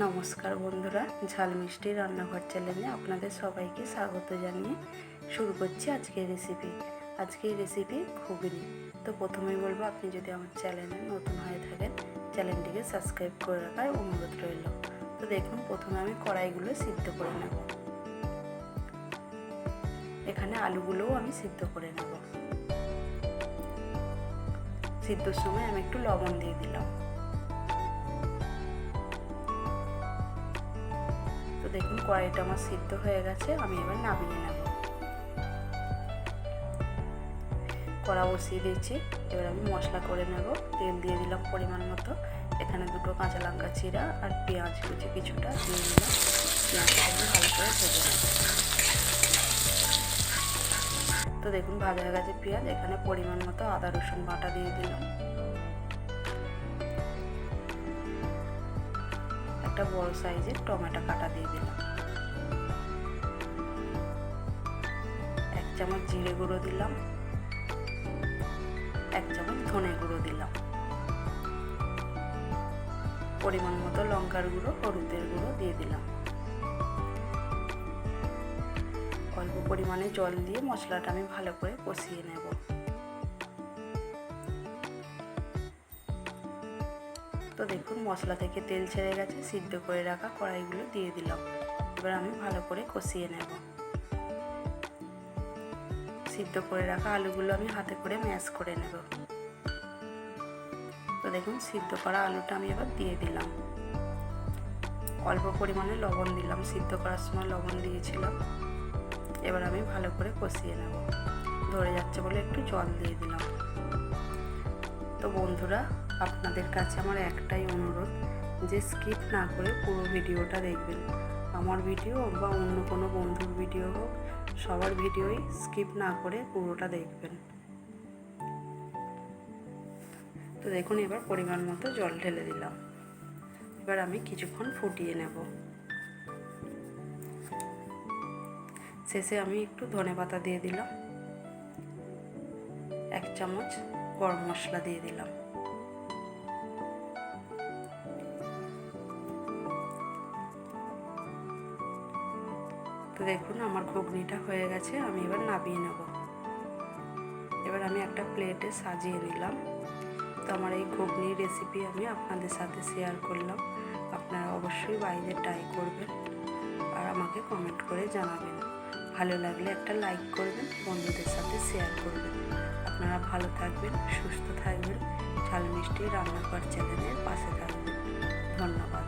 নমস্কার বন্ধুরা, ঝাল মিষ্টি রান্নাঘর চ্যানেলে আপনাদের সবাইকে স্বাগত জানিয়ে শুরু করছি আজকের রেসিপি আজকের রেসিপি ঘুগনি। তো প্রথমেই বলব, আপনি যদি আমার চ্যানেলে নতুন হয়ে থাকেন চ্যানেলটিকে সাবস্ক্রাইব করে রাখার অনুরোধ রইল। তো দেখুন, প্রথমে আমি কড়াইগুলো সিদ্ধ করে নেব। এখানে আলুগুলোও আমি সিদ্ধ করে নেব। সিদ্ধর সময় আমি একটু লবণ দিয়ে দিলাম। দেখুন কড়াইটা আমার সিদ্ধ হয়ে গেছে, আমি এবার নামিয়ে নেব। কড়া বসিয়ে দিয়েছি, এবার আমি মশলা করে নেব। তেল দিয়ে দিলাম পরিমাণ মতো। এখানে দুটো কাঁচা লঙ্কা চিরা আর পেঁয়াজ কুচি কিছুটা দিয়ে দিলাম। পেঁয়াজটা ভালো করে ভেজে নেব। তো দেখুন ভাজা হয়ে গেছে পেঁয়াজ, এখানে পরিমাণ মতো আদা রসুন বাটা দিয়ে দিলাম। একটা বড় সাইজের টমেটো কাটা দিয়ে দিলাম। এক চামচ জিরে গুঁড়ো দিলাম। এক চামচ ধনে গুঁড়ো দিলাম। পরিমাণ মতো লঙ্কার গুঁড়ো, হলুদের গুঁড়ো দিয়ে দিলাম। অল্প পরিমাণে জল দিয়ে মশলাটা আমি ভালো করে কষিয়ে নেব। তো দেখুন মশলা থেকে তেল ছেড়ে গেছে, সিদ্ধ করে রাখা কড়াইগুলো দিয়ে দিলাম। এবার আমি ভালো করে কষিয়ে নেব। সিদ্ধ করে রাখা আলুগুলো আমি হাতে করে ম্যাশ করে নেব। তো দেখুন সিদ্ধ করা আলুটা আমি এবার দিয়ে দিলাম। অল্প পরিমাণে লবণ দিলাম, সিদ্ধ করার সময় লবণ দিয়েছিলাম। এবার আমি ভালো করে কষিয়ে নেব। ধরে যাচ্ছে বলে একটু জল দিয়ে দিলাম। তো বন্ধুরা আপনাদের কাছে আমার একটাই অনুরোধ যে স্কিপ না করে পুরো ভিডিওটা দেখবেন। আমার ভিডিও বা অন্য কোনো বন্ধুর ভিডিও হোক, সবার ভিডিওই স্কিপ না করে পুরোটা দেখবেন। তো দেখুন, এবার পরিমাণ মতো জল ঢেলে দিলাম। এবার আমি কিছুক্ষণ ফুটিয়ে নেব। শেষে আমি একটু ধনে পাতা দিয়ে দিলাম। এক চামচ গরম মশলা দিয়ে দিলাম। তো দেখুন আমার ঘুগনিটা হয়ে গেছে, আমি এবার নামিয়ে নেব। এবার আমি একটা প্লেটে সাজিয়ে নিলাম। তো আমার এই ঘুগনির রেসিপি আমি আপনাদের সাথে শেয়ার করলাম। আপনারা অবশ্যই বাইরে ট্রাই করবেন আর আমাকে কমেন্ট করে জানাবেন। ভালো লাগলে একটা লাইক করবেন, বন্ধুদের সাথে শেয়ার করবেন। আপনারা ভালো থাকবেন, সুস্থ থাকবেন। ঝাল মিষ্টি রান্নাঘর চ্যানেলের পাশে থাকবেন। ধন্যবাদ।